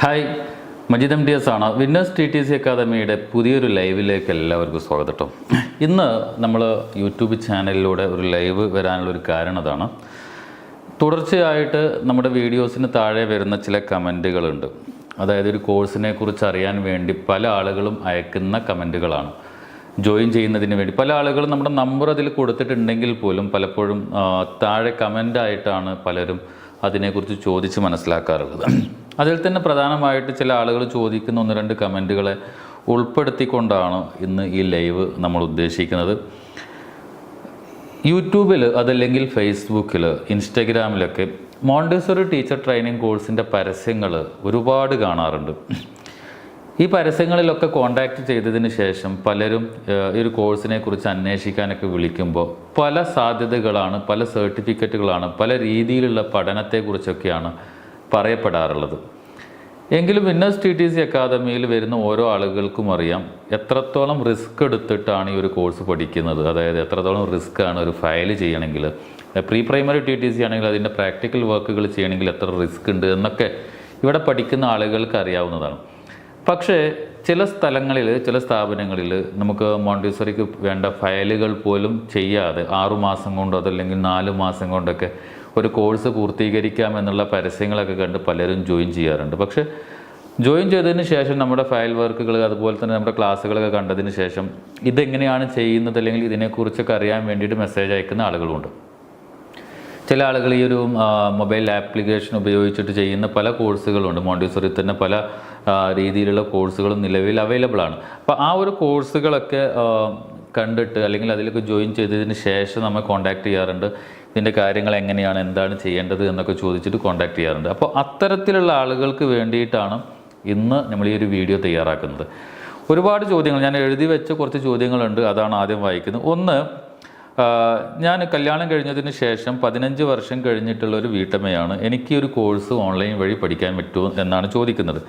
Hi Majeed M T S ആണ്. Winners T T C അക്കാദമിയുടെ പുതിയൊരു ലൈവിലേക്ക് എല്ലാവർക്കും സ്വാഗതം. ഇന്ന് നമ്മൾ യൂട്യൂബ് ചാനലിലൂടെ ഒരു ലൈവ് വരാനുള്ളൊരു കാരണം അതാണ്. തുടർച്ചയായിട്ട് നമ്മുടെ വീഡിയോസിന് താഴെ വരുന്ന ചില കമന്റുകളുണ്ട്. അതായത് ഒരു കോഴ്സിനെ കുറിച്ച് അറിയാൻ വേണ്ടി പല ആളുകളും അയക്കുന്ന കമന്റുകളാണ്. ജോയിൻ ചെയ്യുന്നതിന് വേണ്ടി പല ആളുകളും നമ്മുടെ നമ്പർ അതിൽ കൊടുത്തിട്ടുണ്ടെങ്കിൽ പോലും പലപ്പോഴും താഴെ കമന്റായിട്ടാണ് പലരും അതിനെക്കുറിച്ച് ചോദിച്ച് മനസ്സിലാക്കാറുള്ളത്. അതിൽ തന്നെ പ്രധാനമായിട്ട് ചില ആളുകൾ ചോദിക്കുന്ന ഒന്ന് രണ്ട് കമന്റുകളെ ഉൾപ്പെടുത്തിക്കൊണ്ടാണ് ഇന്ന് ഈ ലൈവ് നമ്മൾ ഉദ്ദേശിക്കുന്നത്. യൂട്യൂബിൽ അതല്ലെങ്കിൽ ഫേസ്ബുക്കിൽ ഇൻസ്റ്റഗ്രാമിലൊക്കെ മോണ്ടേസറി ടീച്ചർ ട്രെയിനിങ് കോഴ്സിന്റെ പരസ്യങ്ങൾ ഒരുപാട് കാണാറുണ്ട്. ഈ പരസ്യങ്ങളിലൊക്കെ കോണ്ടാക്ട് ചെയ്തതിന് ശേഷം പലരും ഈ ഒരു കോഴ്സിനെ കുറിച്ച് അന്വേഷിക്കാനൊക്കെ വിളിക്കുമ്പോൾ പല സാധ്യതകളാണ് പല സർട്ടിഫിക്കറ്റുകളാണ് പല രീതിയിലുള്ള പഠനത്തെക്കുറിച്ചൊക്കെയാണ് പറയപ്പെടാറുള്ളത്. എങ്കിലും വിന്നേഴ്സ് ടി ടി സി അക്കാദമിയിൽ വരുന്ന ഓരോ ആളുകൾക്കും അറിയാം എത്രത്തോളം റിസ്ക് എടുത്തിട്ടാണ് ഈ ഒരു കോഴ്സ് പഠിക്കുന്നത്. അതായത് എത്രത്തോളം റിസ്ക് ആണ് ഒരു ഫയൽ ചെയ്യണമെങ്കിൽ pre primary T T C ആണെങ്കിൽ അതിന്റെ പ്രാക്ടിക്കൽ വർക്കുകൾ ചെയ്യണമെങ്കിൽ എത്ര റിസ്ക് ഉണ്ട് എന്നൊക്കെ ഇവിടെ പഠിക്കുന്ന ആളുകൾക്ക് അറിയാവുന്നതാണ്. പക്ഷേ ചില സ്ഥലങ്ങളിൽ ചില സ്ഥാപനങ്ങളിൽ നമുക്ക് മോണ്ടിസറിക്ക് വേണ്ട ഫയലുകൾ പോലും ചെയ്യാതെ ആറുമാസം കൊണ്ടോ അതല്ലെങ്കിൽ നാല് മാസം കൊണ്ടൊക്കെ ഒരു കോഴ്സ് പൂർത്തീകരിക്കാം എന്നുള്ള പരസ്യങ്ങളൊക്കെ കണ്ട് പലരും ജോയിൻ ചെയ്യാറുണ്ട്. പക്ഷേ ജോയിൻ ചെയ്തതിന് ശേഷം നമ്മുടെ ഫയൽ വർക്കുകൾ അതുപോലെ തന്നെ നമ്മുടെ ക്ലാസ്സുകളൊക്കെ കണ്ടതിന് ശേഷം ഇതെങ്ങനെയാണ് ചെയ്യുന്നത് അല്ലെങ്കിൽ ഇതിനെക്കുറിച്ചൊക്കെ അറിയാൻ വേണ്ടിയിട്ട് മെസ്സേജ് അയക്കുന്ന ആളുകളുണ്ട്. ചില ആളുകൾ ഈ ഒരു മൊബൈൽ ആപ്ലിക്കേഷൻ ഉപയോഗിച്ചിട്ട് ചെയ്യുന്ന പല കോഴ്സുകളുണ്ട്. മോണ്ടിസോറിൽ തന്നെ പല രീതിയിലുള്ള കോഴ്സുകളും നിലവിൽ അവൈലബിൾ ആണ്. അപ്പോൾ ആ ഒരു കോഴ്സുകളൊക്കെ കണ്ടിട്ട് അല്ലെങ്കിൽ അതിലൊക്കെ ജോയിൻ ചെയ്തതിന് ശേഷം നമ്മൾ കോൺടാക്ട് ചെയ്യാറുണ്ട്. ഇതിന്റെ കാര്യങ്ങൾ എങ്ങനെയാണ് എന്താണ് ചെയ്യേണ്ടത് എന്നൊക്കെ ചോദിച്ചിട്ട് കോൺടാക്ട് ചെയ്യാറുണ്ട്. അപ്പോൾ അത്തരത്തിലുള്ള ആളുകൾക്ക് വേണ്ടിയിട്ടാണ് ഇന്ന് നമ്മൾ ഈ ഒരു വീഡിയോ തയ്യാറാക്കുന്നത്. ഒരുപാട് ചോദ്യങ്ങൾ ഞാൻ എഴുതി വെച്ച കുറച്ച് ചോദ്യങ്ങളുണ്ട് അതാണ് ആദ്യം വായിക്കുന്നത്. ഒന്ന് ഞാൻ കല്യാണം കഴിഞ്ഞതിന് ശേഷം പതിനഞ്ച് വർഷം കഴിഞ്ഞിട്ടുള്ള ഒരു വീട്ടമ്മയാണ് എനിക്ക് ഒരു കോഴ്സ് ഓൺലൈൻ വഴി പഠിക്കാൻ പറ്റുമോ എന്നാണ് ചോദിക്കുന്നത്.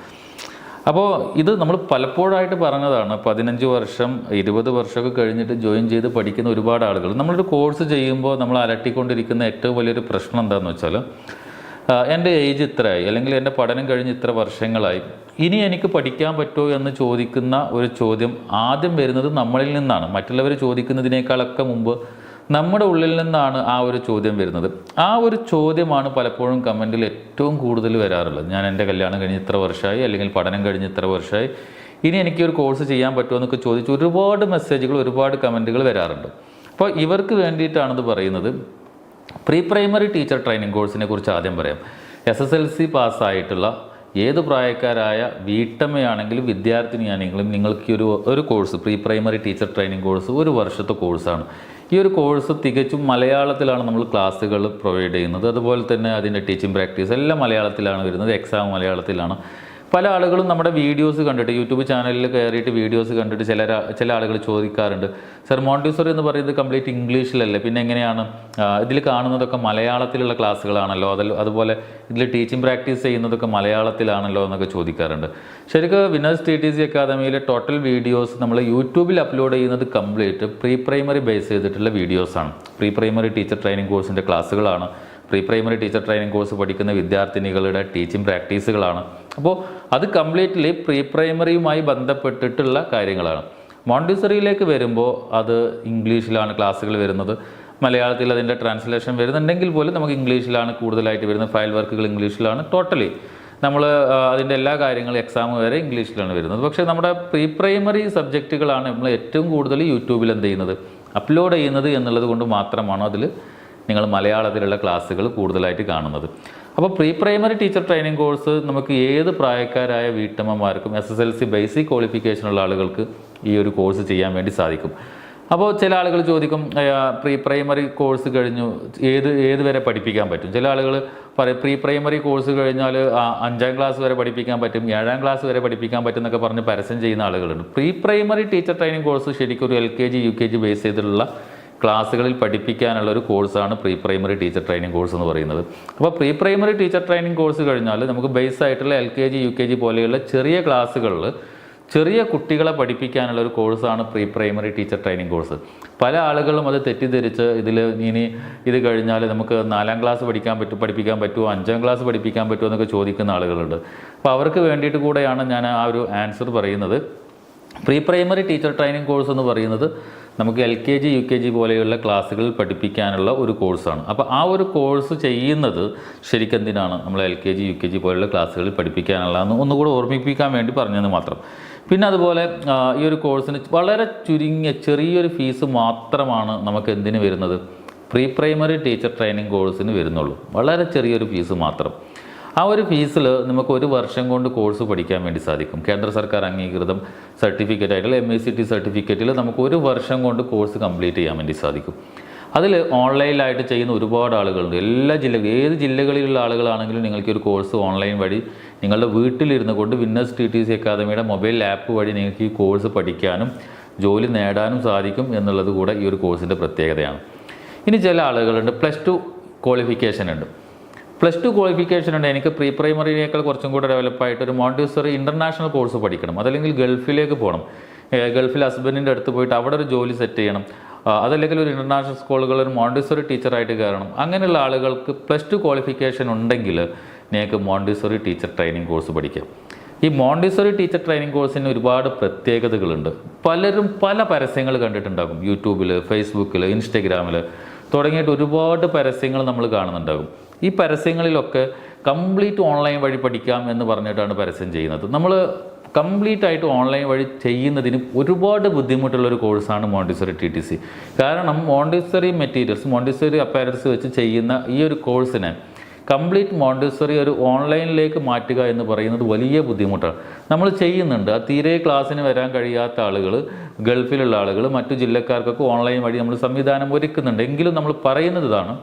അപ്പോൾ ഇത് നമ്മൾ പലപ്പോഴായിട്ട് പറഞ്ഞതാണ് പതിനഞ്ച് വർഷം ഇരുപത് വർഷമൊക്കെ കഴിഞ്ഞിട്ട് ജോയിൻ ചെയ്ത് പഠിക്കുന്ന ഒരുപാട് ആളുകൾ. നമ്മളൊരു കോഴ്സ് ചെയ്യുമ്പോൾ നമ്മൾ അലട്ടിക്കൊണ്ടിരിക്കുന്ന ഏറ്റവും വലിയൊരു പ്രശ്നം എന്താണെന്ന് വെച്ചാൽ എന്റെ ഏജ് ഇത്രയായി അല്ലെങ്കിൽ എന്റെ പഠനം കഴിഞ്ഞ് ഇത്ര വർഷങ്ങളായി. ഇനി എനിക്ക് പഠിക്കാൻ പറ്റുമോ എന്ന് ചോദിക്കുന്ന ഒരു ചോദ്യം ആദ്യം വരുന്നത് നമ്മളിൽ നിന്നാണ്. മറ്റുള്ളവർ ചോദിക്കുന്നതിനേക്കാളൊക്കെ മുമ്പ് നമ്മുടെ ഉള്ളിൽ നിന്നാണ് ആ ഒരു ചോദ്യം വരുന്നത്. ആ ഒരു ചോദ്യമാണ് പലപ്പോഴും കമന്റിൽ ഏറ്റവും കൂടുതൽ വരാറുള്ളത്. ഞാൻ എന്റെ കല്യാണം കഴിഞ്ഞ് ഇത്ര വർഷമായി അല്ലെങ്കിൽ പഠനം കഴിഞ്ഞ് ഇത്ര വർഷമായി ഇനി എനിക്ക് ഒരു കോഴ്സ് ചെയ്യാൻ പറ്റുമോ എന്നൊക്കെ ചോദിച്ചു ഒരുപാട് മെസ്സേജുകൾ ഒരുപാട് കമന്റുകൾ വരാറുണ്ട്. അപ്പോൾ ഇവർക്ക് വേണ്ടിയിട്ടാണത് പറയുന്നത്. പ്രീ പ്രൈമറി ടീച്ചർ ട്രെയിനിങ് കോഴ്സിനെ കുറിച്ച് ആദ്യം പറയാം. എസ് എസ് എൽ സി പാസ്സായിട്ടുള്ള ഏത് പ്രായക്കാരായ വീട്ടമ്മയാണെങ്കിലും വിദ്യാർത്ഥിനിയാണെങ്കിലും നിങ്ങൾക്ക് ഒരു ഒരു course pre primary teacher training course ഒരു വർഷത്തെ കോഴ്സാണ് ഈ ഒരു കോഴ്സ് തികച്ചും മലയാളത്തിലാണ് നമ്മൾ ക്ലാസ്സുകൾ പ്രൊവൈഡ് ചെയ്യുന്നത്. അതുപോലെ തന്നെ അതിന്റെ ടീച്ചിങ് പ്രാക്ടീസ് എല്ലാം മലയാളത്തിലാണ് വരുന്നത്. എക്സാം മലയാളത്തിലാണ്. പല ആളുകളും നമ്മുടെ വീഡിയോസ് കണ്ടിട്ട് യൂട്യൂബ് ചാനലിൽ കയറിയിട്ട് വീഡിയോസ് കണ്ടിട്ട് ചില ചില ആളുകൾ ചോദിക്കാറുണ്ട്. സർ മോണ്ടിസോറി എന്ന് പറയുന്നത് കംപ്ലീറ്റ് ഇംഗ്ലീഷിലല്ലേ? പിന്നെ എങ്ങനെയാണ്? ഇതിൽ കാണുന്നതൊക്കെ മലയാളത്തിലുള്ള ക്ലാസ്സുകളാണല്ലോ. അതിൽ അതുപോലെ ഇതിൽ ടീച്ചിങ് പ്രാക്ടീസ് ചെയ്യുന്നതൊക്കെ മലയാളത്തിലാണല്ലോ എന്നൊക്കെ ചോദിക്കാറുണ്ട്. ശരിക്കും വിനേഴ്സ് ടി ടി സി അക്കാദമിയിലെ ടോട്ടൽ വീഡിയോസ് നമ്മൾ യൂട്യൂബിൽ അപ്ലോഡ് ചെയ്യുന്നത് കംപ്ലീറ്റ് പ്രീ പ്രൈമറി ബേസ് ചെയ്തിട്ടുള്ള വീഡിയോസാണ്. പ്രീ പ്രൈമറി ടീച്ചർ ട്രെയിനിങ് കോഴ്സിന്റെ ക്ലാസ്സുകളാണ്. Pre primary teacher training course പഠിക്കുന്ന വിദ്യാർത്ഥിനികളുടെ ടീച്ചിങ് പ്രാക്ടീസുകളാണ് അപ്പോൾ അത് കംപ്ലീറ്റ്ലി പ്രീ പ്രൈമറിയുമായി ബന്ധപ്പെട്ടിട്ടുള്ള കാര്യങ്ങളാണ്. മോണ്ടിസറിയിലേക്ക് വരുമ്പോൾ അത് ഇംഗ്ലീഷിലാണ് ക്ലാസ്സുകൾ വരുന്നത്. മലയാളത്തിൽ അതിന്റെ ട്രാൻസ്ലേഷൻ വരുന്നുണ്ടെങ്കിൽ പോലും നമുക്ക് ഇംഗ്ലീഷിലാണ് കൂടുതലായിട്ട് വരുന്നത്. ഫയൽ വർക്കുകൾ ഇംഗ്ലീഷിലാണ് ടോട്ടലി നമ്മൾ അതിന്റെ എല്ലാ കാര്യങ്ങളും എക്സാം വരെ ഇംഗ്ലീഷിലാണ് വരുന്നത്. പക്ഷേ നമ്മുടെ പ്രീ പ്രൈമറി സബ്ജക്റ്റുകളാണ് നമ്മൾ ഏറ്റവും കൂടുതൽ യൂട്യൂബിൽ എന്ത് ചെയ്യുന്നത്? അപ്ലോഡ് ചെയ്യുന്നത് എന്നുള്ളത് കൊണ്ട് മാത്രമാണ് അതിൽ നിങ്ങൾ മലയാളത്തിലുള്ള ക്ലാസ്സുകൾ കൂടുതലായിട്ട് കാണുന്നത്. അപ്പോൾ pre primary teacher training course നമുക്ക് ഏത് പ്രായക്കാരായ വീട്ടമ്മമാർക്കും S S L C basic ക്വാളിഫിക്കേഷനുള്ള ആളുകൾക്ക് ഈ ഒരു കോഴ്സ് ചെയ്യാൻ വേണ്ടി സാധിക്കും. അപ്പോൾ ചില ആളുകൾ ചോദിക്കും പ്രീ പ്രൈമറി കോഴ്സ് കഴിഞ്ഞു ഏത് ഏത് വരെ പഠിപ്പിക്കാൻ പറ്റും? ചില ആളുകൾ പറയും പ്രീ പ്രൈമറി കോഴ്സ് കഴിഞ്ഞാൽ അഞ്ചാം ക്ലാസ് വരെ പഠിപ്പിക്കാൻ പറ്റും ഏഴാം ക്ലാസ് വരെ പഠിപ്പിക്കാൻ പറ്റും എന്നൊക്കെ പറഞ്ഞ് പരസ്യം ചെയ്യുന്ന ആളുകളുണ്ട്. Pre primary teacher training course ശരിക്കും ഒരു L K G U K G base ചെയ്തിട്ടുള്ള ക്ലാസ്സുകളിൽ പഠിപ്പിക്കാനുള്ള ഒരു കോഴ്സാണ് pre primary teacher training course എന്ന് പറയുന്നത്. അപ്പോൾ pre primary teacher training course കഴിഞ്ഞാൽ നമുക്ക് ബേസ് ആയിട്ടുള്ള L K G U K G പോലെയുള്ള ചെറിയ ക്ലാസ്സുകളിൽ ചെറിയ കുട്ടികളെ പഠിപ്പിക്കാനുള്ള ഒരു കോഴ്സാണ് pre primary teacher training course. പല ആളുകളും അത് തെറ്റിദ്ധരിച്ച് ഇതിൽ ഇനി ഇത് കഴിഞ്ഞാൽ നമുക്ക് നാലാം ക്ലാസ് പഠിക്കാൻ പറ്റും പഠിപ്പിക്കാൻ പറ്റുമോ അഞ്ചാം ക്ലാസ് പഠിപ്പിക്കാൻ പറ്റുമോ എന്നൊക്കെ ചോദിക്കുന്ന ആളുകളുണ്ട്. അപ്പോൾ അവർക്ക് വേണ്ടിയിട്ട് കൂടെയാണ് ഞാൻ ആ ഒരു ആൻസർ പറയുന്നത്. Pre primary teacher training course എന്ന് പറയുന്നത് നമുക്ക് L K G U K G പോലെയുള്ള ക്ലാസ്സുകളിൽ പഠിപ്പിക്കാനുള്ള ഒരു കോഴ്സാണ്. അപ്പോൾ ആ ഒരു കോഴ്സ് ചെയ്യുന്നത് ശരിക്കും എന്തിനാണ് നമ്മൾ L K G U K G പോലെയുള്ള ക്ലാസ്സുകളിൽ പഠിപ്പിക്കാനുള്ളതെന്ന് ഒന്നുകൂടെ ഓർമ്മിപ്പിക്കാൻ വേണ്ടി പറഞ്ഞെന്ന് മാത്രം. പിന്നെ അതുപോലെ ഈ ഒരു കോഴ്സിന് വളരെ ചുരുങ്ങിയ ചെറിയൊരു ഫീസ് മാത്രമാണ് നമുക്ക് എന്തിന് വരുന്നത്? പ്രീ പ്രൈമറി ടീച്ചർ ട്രെയിനിങ് കോഴ്സിന് വരുന്നുള്ളൂ. വളരെ ചെറിയൊരു ഫീസ് മാത്രം. ആ ഒരു ഫീസിൽ നമുക്ക് ഒരു വർഷം കൊണ്ട് കോഴ്സ് പഠിക്കാൻ വേണ്ടി സാധിക്കും. കേന്ദ്ര സർക്കാർ അംഗീകൃതം സർട്ടിഫിക്കറ്റ് ആയിട്ടുള്ള എം എസ് സി ടി സർട്ടിഫിക്കറ്റിൽ നമുക്ക് ഒരു വർഷം കൊണ്ട് കോഴ്സ് കംപ്ലീറ്റ് ചെയ്യാൻ വേണ്ടി സാധിക്കും. അതിൽ ഓൺലൈനിലായിട്ട് ചെയ്യുന്ന ഒരുപാട് ആളുകളുണ്ട്. എല്ലാ ജില്ലകളും ഏത് ജില്ലകളിലുള്ള ആളുകളാണെങ്കിലും നിങ്ങൾക്ക് ഒരു കോഴ്സ് ഓൺലൈൻ വഴി നിങ്ങളുടെ വീട്ടിലിരുന്ന് കൊണ്ട് വിന്നേഴ്സ് ടി ടി സി അക്കാദമിയുടെ മൊബൈൽ ആപ്പ് വഴി നിങ്ങൾക്ക് ഈ കോഴ്സ് പഠിക്കാനും ജോലി നേടാനും സാധിക്കും എന്നുള്ളത് കൂടെ ഈ ഒരു കോഴ്സിന്റെ പ്രത്യേകതയാണ്. ഇനി ചില ആളുകളുണ്ട്. പ്ലസ് ടു ക്വാളിഫിക്കേഷൻ ഉണ്ട്. പ്ലസ് ടു ക്വാളിഫിക്കേഷൻ ഉണ്ട്. എനിക്ക് പ്രീ പ്രൈമറിയേക്കാൾ കുറച്ചും കൂടെ ഡെവലപ്പായിട്ട് ഒരു മോണ്ടിസറി ഇന്റർനാഷണൽ കോഴ്സ് പഠിക്കണം. അതല്ലെങ്കിൽ ഗൾഫിലേക്ക് പോകണം. ഗൾഫിൽ ഹസ്ബൻഡിന്റെ അടുത്ത് പോയിട്ട് അവിടെ ഒരു ജോലി സെറ്റ് ചെയ്യണം. അതല്ലെങ്കിൽ ഒരു ഇന്റർനാഷണൽ സ്കൂളുകളിൽ ഒരു മോണ്ടിസറി ടീച്ചറായിട്ട് കയറണം. അങ്ങനെയുള്ള ആളുകൾക്ക് പ്ലസ് ടു ക്വാളിഫിക്കേഷൻ ഉണ്ടെങ്കിൽ നിങ്ങൾക്ക് മോണ്ടിസറി ടീച്ചർ ട്രെയിനിങ് കോഴ്സ് പഠിക്കാം. ഈ മോണ്ടിസറി ടീച്ചർ ട്രെയിനിങ് കോഴ്സിന് ഒരുപാട് പ്രത്യേകതകളുണ്ട്. പലരും പല പരസ്യങ്ങൾ കണ്ടിട്ടുണ്ടാകും. യൂട്യൂബിൽ ഫേസ്ബുക്കിൽ ഇൻസ്റ്റഗ്രാമിൽ തുടങ്ങിയിട്ട് ഒരുപാട് പരസ്യങ്ങൾ നമ്മൾ കാണുന്നുണ്ടാകും. ഈ പരസ്യങ്ങളിലൊക്കെ കംപ്ലീറ്റ് ഓൺലൈൻ വഴി പഠിക്കാം എന്ന് പറഞ്ഞിട്ടാണ് പരസ്യം ചെയ്യുന്നത്. നമ്മൾ കംപ്ലീറ്റ് ആയിട്ട് ഓൺലൈൻ വഴി ചെയ്യുന്നതിന് ഒരുപാട് ബുദ്ധിമുട്ടുള്ള ഒരു കോഴ്സാണ് മോണ്ടിസറി ടി ടി സി. കാരണം മോണ്ടിസറി മെറ്റീരിയൽസ് മോണ്ടിസറി അപ്പാരൽസ് വെച്ച് ചെയ്യുന്ന ഈ ഒരു കോഴ്സിനെ കംപ്ലീറ്റ് മോണ്ടിസറി ഒരു ഓൺലൈനിലേക്ക് മാറ്റുക എന്ന് പറയുന്നത് വലിയ ബുദ്ധിമുട്ടാണ്. നമ്മൾ ചെയ്യുന്നുണ്ട്. ആ തീരെ ക്ലാസ്സിന് വരാൻ കഴിയാത്ത ആളുകൾ ഗൾഫിലുള്ള ആളുകൾ മറ്റു ജില്ലക്കാർക്കൊക്കെ ഓൺലൈൻ വഴി നമ്മൾ സംവിധാനം ഒരുക്കുന്നുണ്ട്. എങ്കിലും നമ്മൾ പറയുന്നത് ഇതാണ്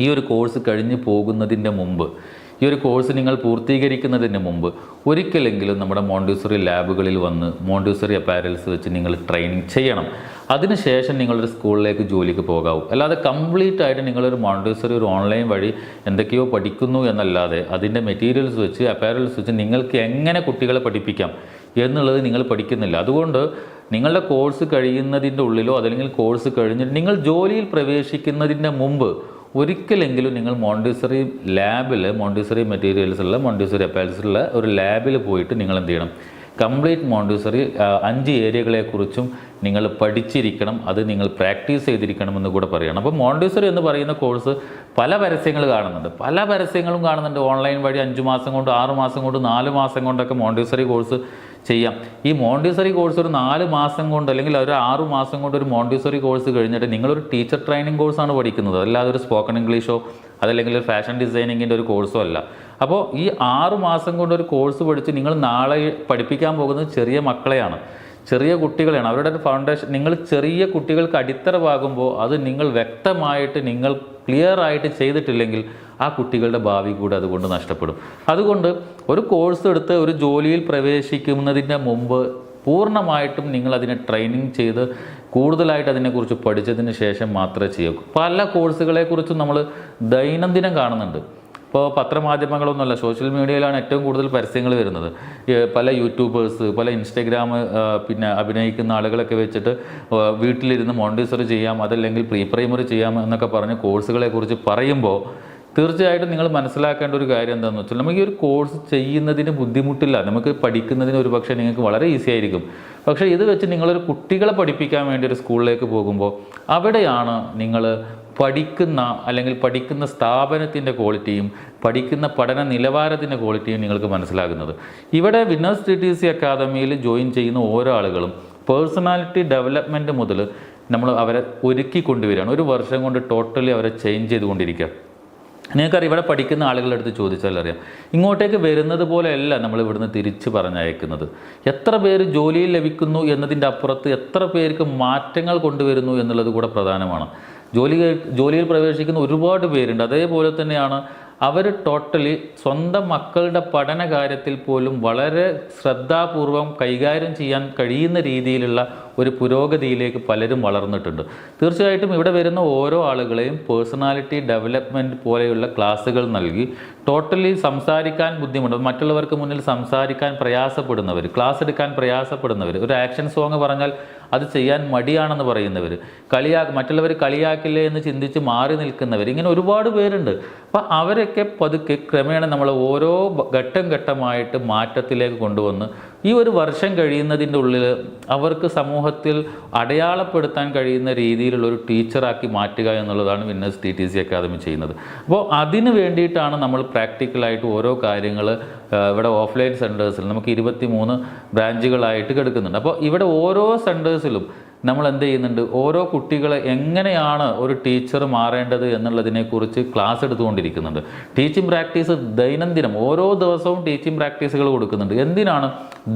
ഈ ഒരു കോഴ്സ് കഴിഞ്ഞ് പോകുന്നതിന്റെ മുമ്പ് ഈ ഒരു കോഴ്സ് നിങ്ങൾ പൂർത്തീകരിക്കുന്നതിന് മുമ്പ് ഒരിക്കലെങ്കിലും നമ്മുടെ മോണ്ടിസറി ലാബുകളിൽ വന്ന് മോണ്ടിസറി അപ്പാരൽസ് വെച്ച് നിങ്ങൾ ട്രെയിനിങ് ചെയ്യണം. അതിനുശേഷം നിങ്ങളൊരു സ്കൂളിലേക്ക് ജോലിക്ക് പോകാവും. അല്ലാതെ കംപ്ലീറ്റ് ആയിട്ട് നിങ്ങളൊരു മോണ്ടിസറി ഒരു ഓൺലൈൻ വഴി എന്തൊക്കെയോ പഠിക്കുന്നു എന്നല്ലാതെ അതിന്റെ മെറ്റീരിയൽസ് വെച്ച് അപ്പാരൽസ് വെച്ച് നിങ്ങൾക്ക് എങ്ങനെ കുട്ടികളെ പഠിപ്പിക്കാം എന്നുള്ളത് നിങ്ങൾ പഠിക്കുന്നില്ല. അതുകൊണ്ട് നിങ്ങളുടെ കോഴ്സ് കഴിയുന്നതിന്റെ ഉള്ളിലോ അതല്ലെങ്കിൽ കോഴ്സ് കഴിഞ്ഞിട്ട് നിങ്ങൾ ജോലിയിൽ പ്രവേശിക്കുന്നതിന്റെ മുമ്പ് ഒരിക്കലെങ്കിലും നിങ്ങൾ മോണ്ടിസറി ലാബിൽ മോണ്ടിസറി മെറ്റീരിയൽസുള്ള മോണ്ടിസറി അപ്പാരൽസുള്ള ഒരു ലാബിൽ പോയിട്ട് നിങ്ങൾ എന്ത് ചെയ്യണം? കംപ്ലീറ്റ് മോണ്ടിസറി അഞ്ച് ഏരിയകളെക്കുറിച്ചും നിങ്ങൾ പഠിച്ചിരിക്കണം അത് നിങ്ങൾ പ്രാക്ടീസ് ചെയ്തിരിക്കണം എന്ന് കൂടെ പറയണം. അപ്പോൾ മോണ്ടിസറി എന്ന് പറയുന്ന കോഴ്സ് പല പരസ്യങ്ങൾ കാണുന്നുണ്ട്. പല പരസ്യങ്ങളും കാണുന്നുണ്ട്. ഓൺലൈൻ വഴി അഞ്ച് മാസം കൊണ്ട് ആറ് മാസം കൊണ്ട് നാല് മാസം കൊണ്ടൊക്കെ മോണ്ടിസറി കോഴ്സ് ചെയ്യാം. ഈ മോണ്ടിസറി കോഴ്സ് ഒരു നാല് മാസം കൊണ്ട് അല്ലെങ്കിൽ ഒരു ആറു മാസം കൊണ്ട് ഒരു മോണ്ടിസറി കോഴ്സ് കഴിഞ്ഞിട്ട് നിങ്ങളൊരു ടീച്ചർ ട്രെയിനിങ് കോഴ്സാണ് പഠിക്കുന്നത്. അല്ലാതെ ഒരു സ്പോക്കൺ ഇംഗ്ലീഷോ അതല്ലെങ്കിൽ ഒരു ഫാഷൻ ഡിസൈനിങ്ങിന്റെ ഒരു കോഴ്സോ അല്ല. അപ്പോൾ ഈ ആറു മാസം കൊണ്ട് ഒരു കോഴ്സ് പഠിച്ച് നിങ്ങൾ നാളെ പഠിപ്പിക്കാൻ പോകുന്നത് ചെറിയ മക്കളെയാണ്. ചെറിയ കുട്ടികളെയാണ്. അവരുടെ ഫൗണ്ടേഷൻ നിങ്ങൾ ചെറിയ കുട്ടികൾക്ക് അടിത്തറവാകുമ്പോൾ അത് നിങ്ങൾ വ്യക്തമായിട്ട് നിങ്ങൾ ക്ലിയർ ആയിട്ട് ചെയ്തിട്ടില്ലെങ്കിൽ ആ കുട്ടികളുടെ ഭാവി കൂടെ അതുകൊണ്ട് നഷ്ടപ്പെടും. അതുകൊണ്ട് ഒരു കോഴ്സ് എടുത്ത് ഒരു ജോലിയിൽ പ്രവേശിക്കുന്നതിന്റെ മുമ്പ് പൂർണമായിട്ടും നിങ്ങൾ അതിനെ ട്രെയിനിങ് ചെയ്ത് കൂടുതലായിട്ട് അതിനെക്കുറിച്ച് പഠിച്ചതിന് ശേഷം മാത്രമേ ചെയ്യൂ പല കോഴ്സുകളെക്കുറിച്ചും നമ്മൾ ദൈനംദിനം കാണുന്നുണ്ട്. ഇപ്പോൾ പത്രമാധ്യമങ്ങളൊന്നുമല്ല സോഷ്യൽ മീഡിയയിലാണ് ഏറ്റവും കൂടുതൽ പരസ്യങ്ങൾ വരുന്നത്. പല യൂട്യൂബേഴ്സ് പല ഇൻസ്റ്റഗ്രാം പിന്നെ അഭിനയിക്കുന്ന ആളുകളൊക്കെ വെച്ചിട്ട് വീട്ടിലിരുന്ന് മോണ്ടിസറി ചെയ്യാം അതല്ലെങ്കിൽ പ്രീ പ്രൈമറി ചെയ്യാം എന്നൊക്കെ പറഞ്ഞ് കോഴ്സുകളെക്കുറിച്ച് പറയുമ്പോൾ തീർച്ചയായിട്ടും നിങ്ങൾ മനസ്സിലാക്കേണ്ട ഒരു കാര്യം എന്താണെന്ന് വെച്ചാൽ നമുക്ക് ഈ ഒരു കോഴ്സ് ചെയ്യുന്നതിന് ബുദ്ധിമുട്ടില്ല. നമുക്ക് പഠിക്കുന്നതിന് ഒരു പക്ഷേ നിങ്ങൾക്ക് വളരെ ഈസി ആയിരിക്കും. പക്ഷേ ഇത് വെച്ച് നിങ്ങളൊരു കുട്ടികളെ പഠിപ്പിക്കാൻ വേണ്ടി ഒരു സ്കൂളിലേക്ക് പോകുമ്പോൾ അവിടെയാണ് നിങ്ങൾ പഠിക്കുന്ന അല്ലെങ്കിൽ പഠിക്കുന്ന സ്ഥാപനത്തിന്റെ ക്വാളിറ്റിയും പഠിക്കുന്ന പഠന നിലവാരത്തിന്റെ ക്വാളിറ്റിയും നിങ്ങൾക്ക് മനസ്സിലാകുന്നത്. ഇവിടെ വിന്നേഴ്സ് ടി ടി സി അക്കാദമിയിൽ ജോയിൻ ചെയ്യുന്ന ഓരോ ആളുകളും പേഴ്സണാലിറ്റി ഡെവലപ്മെന്റ് മുതൽ നമ്മൾ അവരെ ഒരുക്കി കൊണ്ടുവരികയാണ്. ഒരു വർഷം കൊണ്ട് ടോട്ടലി അവരെ ചേഞ്ച് ചെയ്തുകൊണ്ടിരിക്കുക. നിങ്ങൾക്കറിയാം ഇവിടെ പഠിക്കുന്ന ആളുകളുടെ അടുത്ത് ചോദിച്ചാൽ അറിയാം ഇങ്ങോട്ടേക്ക് വരുന്നത് പോലെയല്ല നമ്മൾ ഇവിടുന്ന് തിരിച്ച് പറഞ്ഞയക്കുന്നത്. എത്ര പേര് ജോലിയിൽ ലഭിക്കുന്നു എന്നതിന്റെ അപ്പുറത്ത് എത്ര പേർക്ക് മാറ്റങ്ങൾ കൊണ്ടുവരുന്നു എന്നുള്ളത് കൂടെ പ്രധാനമാണ്. ജോലി ജോലിയിൽ പ്രവേശിക്കുന്ന ഒരുപാട് പേരുണ്ട്. അതേപോലെ തന്നെയാണ് അവർ ടോട്ടലി സ്വന്തം മക്കളുടെ പഠന കാര്യത്തിൽ പോലും വളരെ ശ്രദ്ധാപൂർവം കൈകാര്യം ചെയ്യാൻ കഴിയുന്ന രീതിയിലുള്ള ഒരു പുരോഗതിയിലേക്ക് പലരും വളർന്നിട്ടുണ്ട്. തീർച്ചയായിട്ടും ഇവിടെ വരുന്ന ഓരോ ആളുകളെയും പേഴ്സണാലിറ്റി ഡെവലപ്മെന്റ് പോലെയുള്ള ക്ലാസ്സുകൾ നൽകി ടോട്ടലി സംസാരിക്കാൻ ബുദ്ധിമുട്ട് മറ്റുള്ളവർക്ക് മുന്നിൽ സംസാരിക്കാൻ പ്രയാസപ്പെടുന്നവർ ക്ലാസ് എടുക്കാൻ പ്രയാസപ്പെടുന്നവർ ഒരു ആക്ഷൻ സോങ് പറഞ്ഞാൽ അത് ചെയ്യാൻ മടിയാണെന്ന് പറയുന്നവർ കളിയാ മറ്റുള്ളവർ കളിയാക്കില്ലേ എന്ന് ചിന്തിച്ച് മാറി നിൽക്കുന്നവർ ഇങ്ങനെ ഒരുപാട് പേരുണ്ട്. അപ്പോൾ അവരൊക്കെ പതുക്കെ ക്രമേണ നമ്മൾ ഓരോ ഘട്ടം ഘട്ടമായിട്ട് മാറ്റത്തിലേക്ക് കൊണ്ടുവന്ന് ഈ ഒരു വർഷം കഴിയുന്നതിന്റെ ഉള്ളിൽ അവർക്ക് സമൂഹത്തിൽ അടയാളപ്പെടുത്താൻ കഴിയുന്ന രീതിയിലുള്ള ഒരു ടീച്ചറാക്കി മാറ്റുക എന്നുള്ളതാണ് winners T T C academy ചെയ്യുന്നത്. അപ്പോൾ അതിന് വേണ്ടിയിട്ടാണ് നമ്മൾ പ്രാക്ടിക്കലായിട്ട് ഓരോ കാര്യങ്ങൾ ഇവിടെ ഓഫ്ലൈൻ സെന്റേഴ്സിൽ നമുക്ക് ഇരുപത്തി മൂന്ന് ബ്രാഞ്ചുകളായിട്ട് കിടക്കുന്നുണ്ട്. അപ്പോൾ ഇവിടെ ഓരോ സെന്റേഴ്സിലും നമ്മൾ എന്ത് ചെയ്യുന്നുണ്ട്? ഓരോ കുട്ടികളെ എങ്ങനെയാണ് ഒരു ടീച്ചർ മാറേണ്ടത് എന്നുള്ളതിനെക്കുറിച്ച് ക്ലാസ് എടുത്തുകൊണ്ടിരിക്കുന്നുണ്ട്. ടീച്ചിങ് പ്രാക്ടീസ് ദൈനംദിനം ഓരോ ദിവസവും ടീച്ചിങ് പ്രാക്ടീസുകൾ കൊടുക്കുന്നുണ്ട്. എന്തിനാണ്?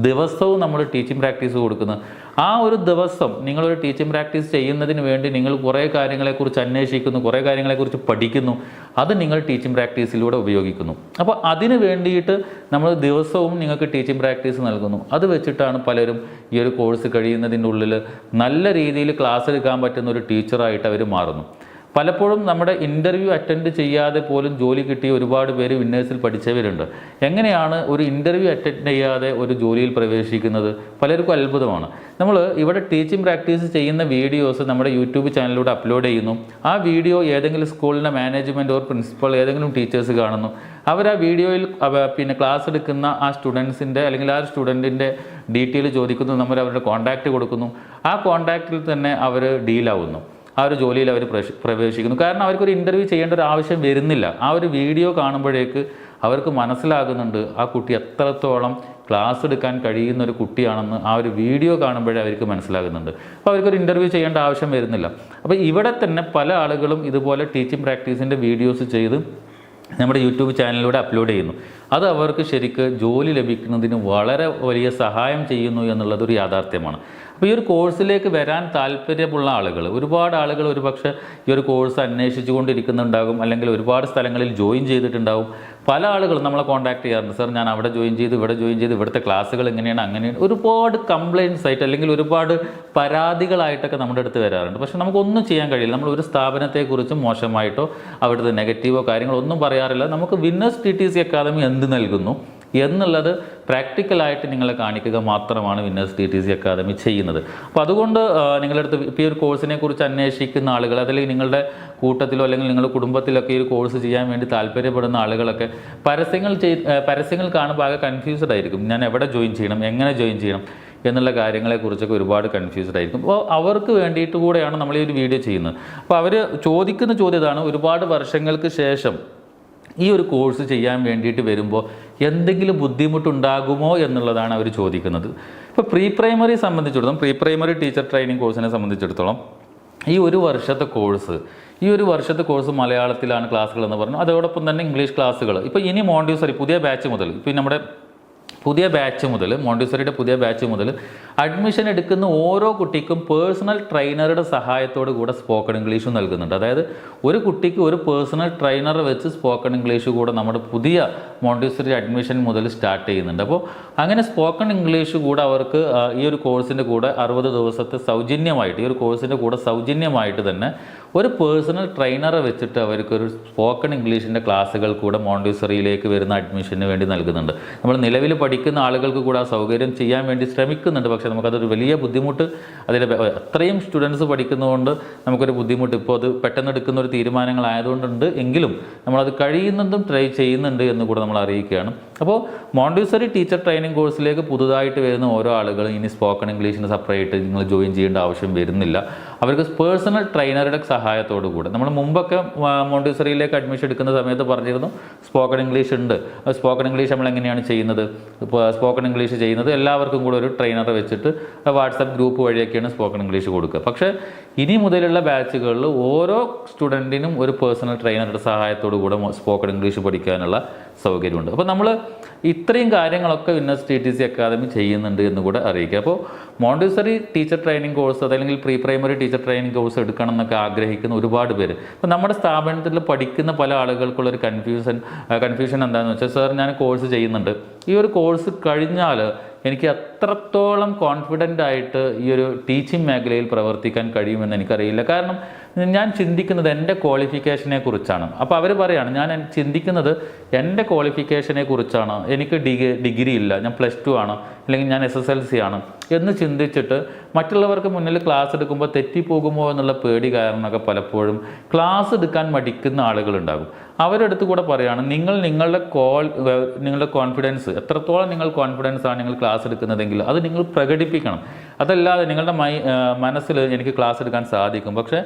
ദിവസവും നമ്മൾ ടീച്ചിങ് പ്രാക്ടീസ് കൊടുക്കുന്നത് ആ ഒരു ദിവസം നിങ്ങളൊരു ടീച്ചിങ് പ്രാക്ടീസ് ചെയ്യുന്നതിന് വേണ്ടി നിങ്ങൾ കുറേ കാര്യങ്ങളെക്കുറിച്ച് അന്വേഷിക്കുന്നു കുറേ കാര്യങ്ങളെക്കുറിച്ച് പഠിക്കുന്നു. അത് നിങ്ങൾ ടീച്ചിങ് പ്രാക്ടീസിലൂടെ ഉപയോഗിക്കുന്നു. അപ്പോൾ അതിന് വേണ്ടിയിട്ട് നമ്മൾ ദിവസവും നിങ്ങൾക്ക് ടീച്ചിങ് പ്രാക്ടീസ് നൽകുന്നു. അത് വെച്ചിട്ടാണ് പലരും ഈ ഒരു കോഴ്സ് കഴിയുന്നതിന്റെ ഉള്ളിൽ നല്ല രീതിയിൽ ക്ലാസ് എടുക്കാൻ പറ്റുന്ന ഒരു ടീച്ചറായിട്ട് അവർ മാറുന്നു. പലപ്പോഴും നമ്മുടെ ഇന്റർവ്യൂ അറ്റൻഡ് ചെയ്യാതെ പോലും ജോലി കിട്ടിയ ഒരുപാട് പേര് വിന്നേഴ്സിൽ പഠിച്ചവരുണ്ട്. എങ്ങനെയാണ് ഒരു ഇന്റർവ്യൂ അറ്റൻഡ് ചെയ്യാതെ ഒരു ജോലിയിൽ പ്രവേശിക്കുന്നത്? പലർക്കും അത്ഭുതമാണ്. നമ്മൾ ഇവിടെ ടീച്ചിങ് പ്രാക്ടീസ് ചെയ്യുന്ന വീഡിയോസ് നമ്മുടെ യൂട്യൂബ് ചാനലിലൂടെ അപ്ലോഡ് ചെയ്യുന്നു. ആ വീഡിയോ ഏതെങ്കിലും സ്കൂളിന്റെ മാനേജ്മെന്റ് ഓർ പ്രിൻസിപ്പൾ ഏതെങ്കിലും ടീച്ചേഴ്സ് കാണുന്നു. അവർ ആ വീഡിയോയിൽ പിന്നെ ക്ലാസ് എടുക്കുന്ന ആ സ്റ്റുഡൻസിന്റെ അല്ലെങ്കിൽ ആ സ്റ്റുഡന്റിന്റെ ഡീറ്റെയിൽ ചോദിക്കുന്നു. നമ്മൾ അവരുടെ കോൺടാക്റ്റ് കൊടുക്കുന്നു. ആ കോൺടാക്റ്റിൽ തന്നെ അവർ ഡീലാവുന്നു ആ ഒരു ജോലിയിൽ അവർ പ്രവേശിക്കുന്നു. കാരണം അവർക്കൊരു ഇന്റർവ്യൂ ചെയ്യേണ്ട ഒരു ആവശ്യം വരുന്നില്ല. ആ ഒരു വീഡിയോ കാണുമ്പോഴേക്ക് അവർക്ക് മനസ്സിലാകുന്നുണ്ട് ആ കുട്ടി എത്രത്തോളം ക്ലാസ് എടുക്കാൻ കഴിയുന്ന ഒരു കുട്ടിയാണെന്ന് ആ ഒരു വീഡിയോ കാണുമ്പോഴേ അവർക്ക് മനസ്സിലാകുന്നുണ്ട്. അപ്പോൾ അവർക്കൊരു ഇന്റർവ്യൂ ചെയ്യേണ്ട ആവശ്യം വരുന്നില്ല. അപ്പോൾ ഇവിടെ തന്നെ പല ആളുകളും ഇതുപോലെ ടീച്ചിങ് പ്രാക്ടീസിന്റെ വീഡിയോസ് ചെയ്ത് നമ്മുടെ യൂട്യൂബ് ചാനലിലൂടെ അപ്ലോഡ് ചെയ്യുന്നു. അത് അവർക്ക് ശരിക്ക് ജോലി ലഭിക്കുന്നതിന് വളരെ വലിയ സഹായം ചെയ്യുന്നു എന്നുള്ളത് ഒരു യാഥാർത്ഥ്യമാണ്. അപ്പോൾ ഈ ഒരു കോഴ്സിലേക്ക് വരാൻ താല്പര്യമുള്ള ആളുകൾ ഒരുപാട് ആളുകൾ ഒരുപക്ഷെ ഈ ഒരു കോഴ്സ് അന്വേഷിച്ചു കൊണ്ടിരിക്കുന്നുണ്ടാകും അല്ലെങ്കിൽ ഒരുപാട് സ്ഥലങ്ങളിൽ ജോയിൻ ചെയ്തിട്ടുണ്ടാകും. പല ആളുകളും നമ്മളെ കോൺടാക്ട് ചെയ്യാറുണ്ട്. സാർ ഞാൻ അവിടെ ജോയിൻ ചെയ്ത് ഇവിടെ ജോയിൻ ചെയ്ത് ഇവിടുത്തെ ക്ലാസ്സുകൾ എങ്ങനെയാണ്? അങ്ങനെയാണ് ഒരുപാട് കംപ്ലയിൻസ് ആയിട്ട് അല്ലെങ്കിൽ ഒരുപാട് പരാതികളായിട്ടൊക്കെ നമ്മുടെ അടുത്ത് വരാറുണ്ട്. പക്ഷേ നമുക്കൊന്നും ചെയ്യാൻ കഴിയില്ല. നമ്മൾ ഒരു സ്ഥാപനത്തെക്കുറിച്ച് മോശമായിട്ടോ അവിടുത്തെ നെഗറ്റീവോ കാര്യങ്ങളോ ഒന്നും പറയാറില്ല. നമുക്ക് winners T T C academy എന്ത് നൽകുന്നു? എന്നുള്ളത് പ്രാക്ടിക്കലായിട്ട് നിങ്ങളെ കാണിക്കുക മാത്രമാണ് winners T T C academy ചെയ്യുന്നത്. അപ്പോൾ അതുകൊണ്ട് നിങ്ങളുടെ അടുത്ത് ഇപ്പോൾ ഈ ഒരു കോഴ്സിനെ കുറിച്ച് അന്വേഷിക്കുന്ന ആളുകൾ അതല്ലെങ്കിൽ നിങ്ങളുടെ കൂട്ടത്തിലോ അല്ലെങ്കിൽ നിങ്ങളുടെ കുടുംബത്തിലൊക്കെ ഈ ഒരു കോഴ്സ് ചെയ്യാൻ വേണ്ടി താല്പര്യപ്പെടുന്ന ആളുകളൊക്കെ പരസ്യങ്ങൾ ചെയ് പരസ്യങ്ങൾ കാണുമ്പോൾ ആകെ കൺഫ്യൂസ്ഡ് ആയിരിക്കും. ഞാൻ എവിടെ ജോയിൻ ചെയ്യണം എങ്ങനെ ജോയിൻ ചെയ്യണം എന്നുള്ള കാര്യങ്ങളെക്കുറിച്ചൊക്കെ ഒരുപാട് കൺഫ്യൂസ്ഡ് ആയിരിക്കും. അപ്പോൾ അവർക്ക് വേണ്ടിയിട്ട് കൂടെയാണ് നമ്മൾ ഈ ഒരു വീഡിയോ ചെയ്യുന്നത്. അപ്പോൾ അവർ ചോദിക്കുന്ന ചോദ്യം ഇതാണ്. ഒരുപാട് വർഷങ്ങൾക്ക് ശേഷം ഈ ഒരു കോഴ്സ് ചെയ്യാൻ വേണ്ടിയിട്ട് വരുമ്പോൾ എന്തെങ്കിലും ബുദ്ധിമുട്ടുണ്ടാകുമോ എന്നുള്ളതാണ് അവർ ചോദിക്കുന്നത്. ഇപ്പോൾ പ്രീ പ്രൈമറി സംബന്ധിച്ചിടത്തോളം പ്രീ പ്രൈമറി ടീച്ചർ ട്രെയിനിങ് കോഴ്സിനെ സംബന്ധിച്ചിടത്തോളം ഈ ഒരു വർഷത്തെ കോഴ്സ് ഈ ഒരു വർഷത്തെ കോഴ്സ് മലയാളത്തിലാണ് ക്ലാസ്സുകൾ എന്ന് പറഞ്ഞു. അതോടൊപ്പം തന്നെ ഇംഗ്ലീഷ് ക്ലാസ്സുകൾ. ഇപ്പോൾ ഇനി മോണ്ടിയൂസറി പുതിയ ബാച്ച് മുതൽ ഇപ്പോൾ നമ്മുടെ പുതിയ ബാച്ച് മുതൽ മോണ്ടിസറിയുടെ പുതിയ ബാച്ച് മുതൽ അഡ്മിഷൻ എടുക്കുന്ന ഓരോ കുട്ടിക്കും പേഴ്സണൽ ട്രെയിനറുടെ സഹായത്തോടു കൂടെ സ്പോക്കൺ ഇംഗ്ലീഷും നൽകുന്നുണ്ട്. അതായത് ഒരു കുട്ടിക്ക് ഒരു പേഴ്സണൽ ട്രെയിനർ വെച്ച് സ്പോക്കൺ ഇംഗ്ലീഷ് കൂടെ നമ്മുടെ പുതിയ മോണ്ടിസറി അഡ്മിഷൻ മുതൽ സ്റ്റാർട്ട് ചെയ്യുന്നുണ്ട്. അപ്പോൾ അങ്ങനെ സ്പോക്കൺ ഇംഗ്ലീഷ് കൂടെ അവർക്ക് ഈ ഒരു കോഴ്സിന്റെ കൂടെ അറുപത് ദിവസത്തെ സൗജന്യമായിട്ട് ഈ ഒരു കോഴ്സിന്റെ കൂടെ സൗജന്യമായിട്ട് തന്നെ ഒരു പേഴ്സണൽ ട്രെയിനറെ വെച്ചിട്ട് അവർക്കൊരു സ്പോക്കൺ ഇംഗ്ലീഷിന്റെ ക്ലാസ്സുകൾ കൂടെ മോണ്ടിസറിയിലേക്ക് വരുന്ന അഡ്മിഷന് വേണ്ടി നൽകുന്നുണ്ട്. നമ്മൾ നിലവിൽ പഠിക്കുന്ന ആളുകൾക്ക് കൂടെ ആ സൗകര്യം ചെയ്യാൻ വേണ്ടി ശ്രമിക്കുന്നുണ്ട്. പക്ഷേ നമുക്കതൊരു വലിയ ബുദ്ധിമുട്ട് ബ- അത്രയും സ്റ്റുഡൻസ് പഠിക്കുന്നതുകൊണ്ട് നമുക്കൊരു ബുദ്ധിമുട്ട്. ഇപ്പോൾ അത് പെട്ടെന്ന് എടുക്കുന്ന ഒരു തീരുമാനങ്ങളായതുകൊണ്ടുണ്ട്. എങ്കിലും നമ്മളത് കഴിയുന്നതും ട്രൈ ചെയ്യുന്നുണ്ട് എന്ന് കൂടെ നമ്മൾ അറിയിക്കുകയാണ്. അപ്പോൾ മോണ്ടിസറി ടീച്ചർ ട്രെയിനിങ് കോഴ്സിലേക്ക് പുതുതായിട്ട് വരുന്ന ഓരോ ആളുകളും ഇനി സ്പോക്കൺ ഇംഗ്ലീഷിന് സെപ്പറേറ്റ് നിങ്ങൾ ജോയിൻ ചെയ്യേണ്ട ആവശ്യം വരുന്നില്ല. അവർക്ക് പേഴ്സണൽ ട്രെയിനറുടെ സഹായത്തോടു കൂടെ. നമ്മൾ മുമ്പൊക്കെ മോണ്ടിസറിയിലേക്ക് അഡ്മിഷൻ എടുക്കുന്ന സമയത്ത് പറഞ്ഞിരുന്നു സ്പോക്കൺ ഇംഗ്ലീഷ് ഉണ്ട്. സ്പോക്കൺ ഇംഗ്ലീഷ് നമ്മൾ എങ്ങനെയാണ് ചെയ്യുന്നത്? ഇപ്പോൾ സ്പോക്കൺ ഇംഗ്ലീഷ് ചെയ്യുന്നത് എല്ലാവർക്കും കൂടെ ഒരു ട്രെയിനറെ വെച്ചിട്ട് വെച്ചിട്ട് വാട്സപ്പ് ഗ്രൂപ്പ് വഴിയൊക്കെയാണ് സ്പോക്കൺ ഇംഗ്ലീഷ് കൊടുക്കുക. പക്ഷേ ഇനി മുതലുള്ള ബാച്ചുകളിൽ ഓരോ സ്റ്റുഡന്റിനും ഒരു പേഴ്സണൽ ട്രെയിനറുടെ സഹായത്തോടു കൂടെ സ്പോക്കൺ ഇംഗ്ലീഷ് പഠിക്കാനുള്ള സൗകര്യമുണ്ട്. അപ്പോൾ നമ്മൾ ഇത്രയും കാര്യങ്ങളൊക്കെ യൂണിവേഴ്സിറ്റി ടി സി അക്കാദമി ചെയ്യുന്നുണ്ട് എന്ന് കൂടെ അറിയിക്കുക. അപ്പോൾ മോണ്ടിസറി ടീച്ചർ ട്രെയിനിങ് കോഴ്സ് അതല്ലെങ്കിൽ pre primary teacher training course എടുക്കണം എന്നൊക്കെ ആഗ്രഹിക്കുന്ന ഒരുപാട് പേര്. അപ്പോൾ നമ്മുടെ സ്ഥാപനത്തിൽ പഠിക്കുന്ന പല ആളുകൾക്കുള്ള ഒരു കൺഫ്യൂഷൻ കൺഫ്യൂഷൻ എന്താണെന്ന് വെച്ചാൽ സാർ ഞാൻ കോഴ്സ് ചെയ്യുന്നുണ്ട്. ഈ ഒരു കോഴ്സ് കഴിഞ്ഞാൽ എനിക്ക് അത്രത്തോളം കോൺഫിഡന്റ് ആയിട്ട് ഈ ഒരു ടീച്ചിങ് മേഖലയിൽ പ്രവർത്തിക്കാൻ കഴിയുമെന്ന് എനിക്കറിയില്ല. കാരണം ഞാൻ ചിന്തിക്കുന്നത് എന്റെ ക്വാളിഫിക്കേഷനെ കുറിച്ചാണ്. അപ്പോൾ അവർ പറയാണ് ഞാൻ ചിന്തിക്കുന്നത് എന്റെ ക്വാളിഫിക്കേഷനെ കുറിച്ചാണ്. എനിക്ക് ഡിഗ്രി ഡിഗ്രി ഇല്ല. ഞാൻ പ്ലസ് ടു ആണ്. അല്ലെങ്കിൽ ഞാൻ എസ് എസ് എൽ സി ആണ്. എന്ന് ചിന്തിച്ചിട്ട് മറ്റുള്ളവർക്ക് മുന്നിൽ ക്ലാസ് എടുക്കുമ്പോൾ തെറ്റിപ്പോകുമോ എന്നുള്ള പേടി കാരണമൊക്കെ പലപ്പോഴും ക്ലാസ് എടുക്കാൻ മടിക്കുന്ന ആളുകളുണ്ടാകും. അവരെടുത്ത് കൂടെ പറയുകയാണ് നിങ്ങൾ നിങ്ങളുടെ കോൾ നിങ്ങളുടെ കോൺഫിഡൻസ് എത്രത്തോളം നിങ്ങൾ കോൺഫിഡൻസ് ആണ് നിങ്ങൾ ക്ലാസ് എടുക്കുന്നതെങ്കിൽ അത് നിങ്ങൾ പ്രകടിപ്പിക്കണം. അതല്ലാതെ നിങ്ങളുടെ മൈ മനസ്സിൽ എനിക്ക് ക്ലാസ് എടുക്കാൻ സാധിക്കും. പക്ഷേ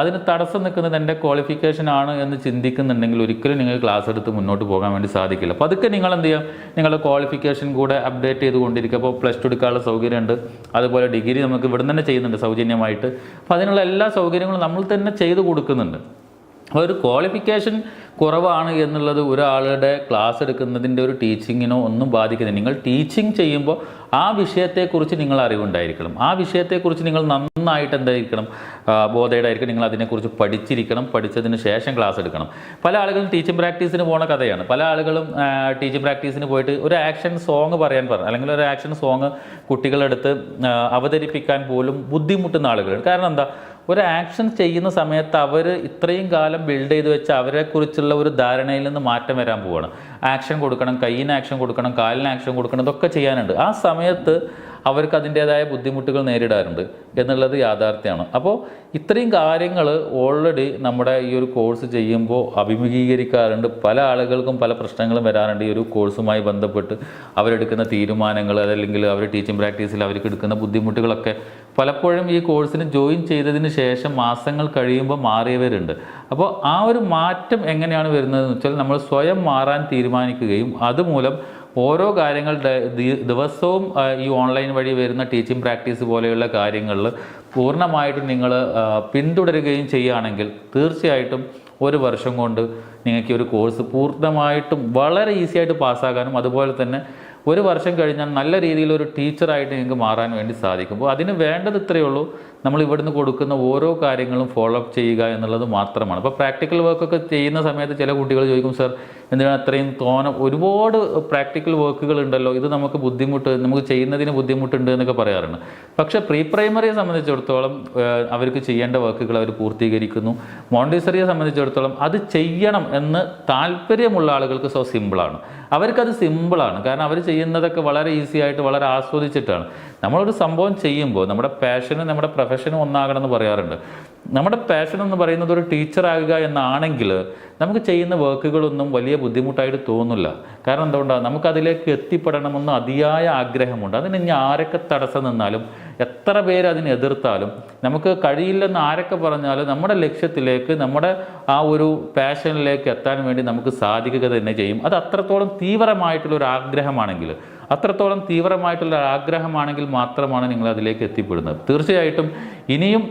അതിന് തടസ്സം നിൽക്കുന്നത് എന്റെ ക്വാളിഫിക്കേഷൻ ആണ് എന്ന് ചിന്തിക്കുന്നുണ്ടെങ്കിൽ ഒരിക്കലും നിങ്ങൾ ക്ലാസ് എടുത്ത് മുന്നോട്ട് പോകാൻ വേണ്ടി സാധിക്കില്ല. അപ്പോൾ അതൊക്കെ നിങ്ങൾ എന്ത് ചെയ്യാം? നിങ്ങളുടെ ക്വാളിഫിക്കേഷൻ കൂടെ അപ്ഡേറ്റ് ചെയ്തുകൊണ്ടിരിക്കുക അപ്പോൾ പ്ലസ് ടു എടുക്കാനുള്ള സൗകര്യമുണ്ട്. അതുപോലെ ഡിഗ്രി നമുക്ക് ഇവിടെ തന്നെ ചെയ്യുന്നുണ്ട് സൗജന്യമായിട്ട്. അപ്പോൾ അതിനുള്ള എല്ലാ സൗകര്യങ്ങളും നമ്മൾ തന്നെ ചെയ്തു കൊടുക്കുന്നുണ്ട്. ഒരു ക്വാളിഫിക്കേഷൻ കുറവാണ് എന്നുള്ളത് ഒരാളുടെ ക്ലാസ് എടുക്കുന്നതിന്റെ ഒരു ടീച്ചിങ്ങിനോ ഒന്നും ബാധിക്കുന്നില്ല. നിങ്ങൾ ടീച്ചിങ് ചെയ്യുമ്പോൾ ആ വിഷയത്തെക്കുറിച്ച് നിങ്ങൾ അറിവുണ്ടായിരിക്കണം. ആ വിഷയത്തെക്കുറിച്ച് നിങ്ങൾ നന്നായിട്ട് എന്തായിരിക്കണം? ബോധേഡായിരിക്കും നിങ്ങൾ അതിനെക്കുറിച്ച് പഠിച്ചിരിക്കണം. പഠിച്ചതിന് ശേഷം ക്ലാസ് എടുക്കണം. പല ആളുകളും ടീച്ചിങ് പ്രാക്ടീസിന് പോണ കഥയാണ്. പല ആളുകളും ടീച്ചിങ് പ്രാക്ടീസിന് പോയിട്ട് ഒരു ആക്ഷൻ സോങ് പറയാൻ പറഞ്ഞു അല്ലെങ്കിൽ ഒരു ആക്ഷൻ സോങ് കുട്ടികളെടുത്ത് അവതരിപ്പിക്കാൻ പോലും ബുദ്ധിമുട്ടുന്ന ആളുകളുണ്ട് കാരണം എന്താ? ഒരു ആക്ഷൻ ചെയ്യുന്ന സമയത്ത് അവർ ഇത്രയും കാലം ബിൽഡ് ചെയ്ത് വെച്ച അവരെക്കുറിച്ചുള്ള ഒരു ധാരണയിൽ നിന്ന് മാറ്റം വരാൻ പോവുകയാണ് ആക്ഷൻ കൊടുക്കണം കയ്യിന് ആക്ഷൻ കൊടുക്കണം കാലിന് ആക്ഷൻ കൊടുക്കണം ഇതൊക്കെ ചെയ്യാനുണ്ട്. ആ സമയത്ത് അവർക്ക് അതിന്റേതായ ബുദ്ധിമുട്ടുകൾ നേരിടാറുണ്ട് എന്നുള്ളത് യാഥാർത്ഥ്യമാണ്. അപ്പോൾ ഇത്രയും കാര്യങ്ങൾ ഓൾറെഡി നമ്മുടെ ഈ ഒരു കോഴ്സ് ചെയ്യുമ്പോൾ അഭിമുഖീകരിക്കാറുണ്ട്. പല ആളുകൾക്കും പല പ്രശ്നങ്ങളും വരാറുണ്ട് ഈ ഒരു കോഴ്സുമായി ബന്ധപ്പെട്ട്. അവരെടുക്കുന്ന തീരുമാനങ്ങൾ അതല്ലെങ്കിൽ അവർ ടീച്ചിങ് പ്രാക്ടീസിൽ അവർക്ക് എടുക്കുന്ന ബുദ്ധിമുട്ടുകളൊക്കെ പലപ്പോഴും ഈ കോഴ്സിന് ജോയിൻ ചെയ്തതിന് ശേഷം മാസങ്ങൾ കഴിയുമ്പോൾ മാറിയവരുണ്ട്. അപ്പോൾ ആ ഒരു മാറ്റം എങ്ങനെയാണ് വരുന്നതെന്ന് വെച്ചാൽ നമ്മൾ സ്വയം മാറാൻ തീരുമാനിക്കുകയും അതുമൂലം ഓരോ കാര്യങ്ങൾ ദിവസവും ഈ ഓൺലൈൻ വഴി വരുന്ന ടീച്ചിങ് പ്രാക്ടീസ് പോലെയുള്ള കാര്യങ്ങളിൽ പൂർണമായിട്ടും നിങ്ങൾ പിന്തുടരുകയും ചെയ്യുകയാണെങ്കിൽ തീർച്ചയായിട്ടും ഒരു വർഷം കൊണ്ട് നിങ്ങൾക്ക് ഒരു കോഴ്സ് പൂർണമായിട്ടും വളരെ ഈസി ആയിട്ട് പാസ്സാകാനും അതുപോലെ തന്നെ ഒരു വർഷം കഴിഞ്ഞാൽ നല്ല രീതിയിൽ ഒരു ടീച്ചറായിട്ട് നിങ്ങൾക്ക് മാറാൻ വേണ്ടി സാധിക്കും. അപ്പോൾ അതിന് വേണ്ടത് ഇത്രയേ ഉള്ളൂ. നമ്മൾ ഇവിടുന്ന് കൊടുക്കുന്ന ഓരോ കാര്യങ്ങളും ഫോളോ അപ്പ് ചെയ്യുക എന്നുള്ളത് മാത്രമാണ്. അപ്പോൾ പ്രാക്ടിക്കൽ വർക്കൊക്കെ ചെയ്യുന്ന സമയത്ത് ചില കുട്ടികൾ ചോദിക്കും സർ എന്തിനാണ് അത്രയും തോന ഒരുപാട് പ്രാക്ടിക്കൽ വർക്കുകൾ ഉണ്ടല്ലോ? ഇത് നമുക്ക് ബുദ്ധിമുട്ട് നമുക്ക് ചെയ്യുന്നതിന് ബുദ്ധിമുട്ടുണ്ട് എന്നൊക്കെ പറയാറുണ്ട്. പക്ഷേ പ്രീ പ്രൈമറിയെ സംബന്ധിച്ചിടത്തോളം അവർക്ക് ചെയ്യേണ്ട വർക്കുകൾ അവർ പൂർത്തീകരിക്കുന്നു. മോണ്ടിസറിയെ സംബന്ധിച്ചിടത്തോളം അത് ചെയ്യണം എന്ന് താല്പര്യമുള്ള ആളുകൾക്ക് സോ സിമ്പിളാണ് അവർക്കത് സിമ്പിളാണ് കാരണം അവർ ചെയ്യുന്നതൊക്കെ വളരെ ഈസി ആയിട്ട് വളരെ ആസ്വദിച്ചിട്ടാണ്. നമ്മളൊരു സംഭവം ചെയ്യുമ്പോൾ നമ്മുടെ പാഷനും നമ്മുടെ പ്രൊഫഷനും ഒന്നാകണം എന്ന് പറയാറുണ്ട്. നമ്മുടെ പാഷൻ എന്ന് പറയുന്നത് ഒരു ടീച്ചറാകുക എന്നാണെങ്കിൽ നമുക്ക് ചെയ്യുന്ന വർക്കുകളൊന്നും വലിയ ബുദ്ധിമുട്ടായിട്ട് തോന്നില്ല. കാരണം എന്തുകൊണ്ടാണ് നമുക്കതിലേക്ക് എത്തിപ്പെടണമെന്ന് അതിയായ ആഗ്രഹമുണ്ട്. അതിന് ഇനി ആരൊക്കെ തടസ്സം നിന്നാലും എത്ര പേര് അതിനെ എതിർത്താലും നമുക്ക് കഴിയില്ലെന്ന് ആരൊക്കെ പറഞ്ഞാലും നമ്മുടെ ലക്ഷ്യത്തിലേക്ക് നമ്മുടെ ആ ഒരു പാഷനിലേക്ക് എത്താൻ വേണ്ടി നമുക്ക് സാധിക്കുക തന്നെ ചെയ്യും. അത് അത്രത്തോളം തീവ്രമായിട്ടുള്ള ഒരു ആഗ്രഹമാണെങ്കിൽ അത്രത്തോളം തീവ്രമായിട്ടുള്ള ആഗ്രഹമാണെങ്കിൽ മാത്രമാണ് നിങ്ങൾ അതിലേക്ക് എത്തിപ്പെടുന്നത്. തീർച്ചയായിട്ടും ഇനിയും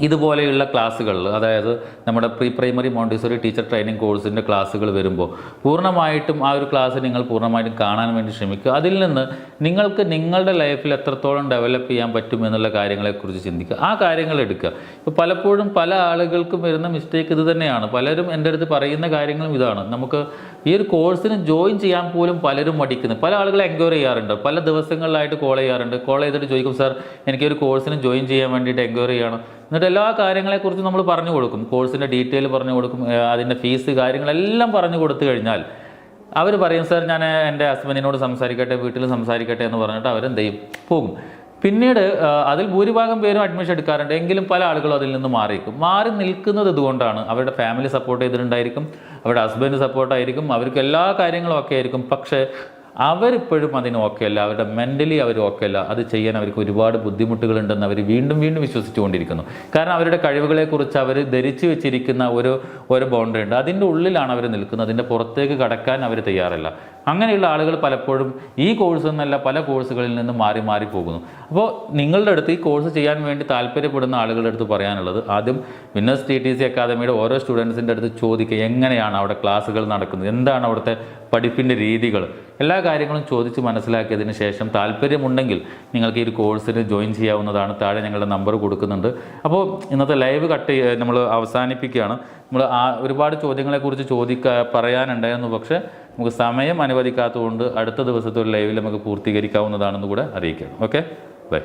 ഇതുപോലെയുള്ള ക്ലാസ്സുകളിൽ അതായത് നമ്മുടെ pre primary Montessori teacher training കോഴ്സിന്റെ ക്ലാസ്സുകൾ വരുമ്പോൾ പൂർണമായിട്ടും ആ ഒരു ക്ലാസ് നിങ്ങൾ പൂർണമായിട്ടും കാണാൻ വേണ്ടി ശ്രമിക്കുക. അതിൽ നിന്ന് നിങ്ങൾക്ക് നിങ്ങളുടെ ലൈഫിൽ എത്രത്തോളം ഡെവലപ്പ് ചെയ്യാൻ പറ്റും എന്നുള്ള കാര്യങ്ങളെക്കുറിച്ച് ചിന്തിക്കുക. ആ കാര്യങ്ങൾ എടുക്കുക. ഇപ്പോൾ പലപ്പോഴും പല ആളുകൾക്കും വരുന്ന മിസ്റ്റേക്ക് ഇത് തന്നെയാണ്. പലരും എന്റെ അടുത്ത് പറയുന്ന കാര്യങ്ങളും ഇതാണ്. നമുക്ക് ഈ ഒരു കോഴ്സിന് ജോയിൻ ചെയ്യാൻ പോലും പലരും മടിക്കുന്നു. പല ആളുകളെ എൻക്വയറി ചെയ്യാറുണ്ട്. പല ദിവസങ്ങളിലായിട്ട് കോൾ ചെയ്യാറുണ്ട്. കോൾ ചെയ്തിട്ട് ചോദിക്കും സാർ എനിക്കൊരു കോഴ്സിന് ജോയിൻ ചെയ്യാൻ വേണ്ടിയിട്ട് എൻക്വയറി ചെയ്യണം. എന്നിട്ട് എല്ലാ കാര്യങ്ങളെക്കുറിച്ചും നമ്മൾ പറഞ്ഞു കൊടുക്കും. കോഴ്സിന്റെ ഡീറ്റെയിൽ പറഞ്ഞു കൊടുക്കും അതിന്റെ ഫീസ് കാര്യങ്ങളെല്ലാം പറഞ്ഞു കൊടുത്തു കഴിഞ്ഞാൽ അവർ പറയും സാർ ഞാൻ എന്റെ ഹസ്ബൻഡിനോട് സംസാരിക്കട്ടെ വീട്ടിൽ സംസാരിക്കട്ടെ എന്ന് പറഞ്ഞിട്ട് അവരെന്ത് ചെയ്യും പോകും. പിന്നീട് അതിൽ ഭൂരിഭാഗം പേരും അഡ്മിഷൻ എടുക്കാറുണ്ട്. എങ്കിലും പല ആളുകളും അതിൽ നിന്ന് മാറിയിരിക്കും. മാറി നിൽക്കുന്നത് ഇതുകൊണ്ടാണ്. അവരുടെ ഫാമിലി സപ്പോർട്ട് ചെയ്തിട്ടുണ്ടായിരിക്കും. അവരുടെ ഹസ്ബൻഡ് സപ്പോർട്ടായിരിക്കും. അവർക്ക് എല്ലാ കാര്യങ്ങളും ഒക്കെ ആയിരിക്കും. പക്ഷേ അവരിപ്പോഴും അതിന് ഓക്കെ അല്ല. അവരുടെ മെന്റലി അവർ ഓക്കെ അല്ല. അത് ചെയ്യാൻ അവർക്ക് ഒരുപാട് ബുദ്ധിമുട്ടുകളുണ്ടെന്ന് അവർ വീണ്ടും വീണ്ടും വിശ്വസിച്ചുകൊണ്ടിരിക്കുന്നു. കാരണം അവരുടെ കഴിവുകളെക്കുറിച്ച് അവർ ധരിച്ചു വെച്ചിരിക്കുന്ന ഒരു ഒരു ബൗണ്ടറി ഉണ്ട്. അതിന്റെ ഉള്ളിലാണ് അവർ നിൽക്കുന്നത്. അതിന്റെ പുറത്തേക്ക് കടക്കാൻ അവർ തയ്യാറല്ല. അങ്ങനെയുള്ള ആളുകൾ പലപ്പോഴും ഈ കോഴ്സ് എന്നല്ല പല കോഴ്സുകളിൽ നിന്ന് മാറി മാറി പോകുന്നു. അപ്പോൾ നിങ്ങളുടെ അടുത്ത് ഈ കോഴ്സ് ചെയ്യാൻ വേണ്ടി താല്പര്യപ്പെടുന്ന ആളുകളുടെ അടുത്ത് പറയാനുള്ളത് ആദ്യം വിന്നേഴ്സ് ടി ടി സി അക്കാദമിയുടെ ഓരോ സ്റ്റുഡൻസിന്റെ അടുത്ത് ചോദിക്കുക എങ്ങനെയാണ് അവിടെ ക്ലാസ്സുകൾ നടക്കുന്നത്? എന്താണ് അവിടുത്തെ പഠിപ്പിന്റെ രീതികൾ? എല്ലാ കാര്യങ്ങളും ചോദിച്ച് മനസ്സിലാക്കിയതിന് ശേഷം താല്പര്യമുണ്ടെങ്കിൽ നിങ്ങൾക്ക് ഈ ഒരു കോഴ്സിന് ജോയിൻ ചെയ്യാവുന്നതാണ്. താഴെ ഞങ്ങളുടെ നമ്പർ കൊടുക്കുന്നുണ്ട്. അപ്പോൾ ഇന്നത്തെ ലൈവ് കട്ട് നമ്മൾ അവസാനിപ്പിക്കുകയാണ്. നമ്മൾ ആ ഒരുപാട് ചോദ്യങ്ങളെക്കുറിച്ച് ചോദിക്ക പറയാനുണ്ടായിരുന്നു. പക്ഷേ നമുക്ക് സമയം അനുവദിക്കാത്തതുകൊണ്ട് അടുത്ത ദിവസത്തെ ഒരു ലൈവിൽ നമുക്ക് പൂർത്തീകരിക്കാവുന്നതാണെന്ന് കൂടെ അറിയിക്കണം ഓക്കെ ബൈ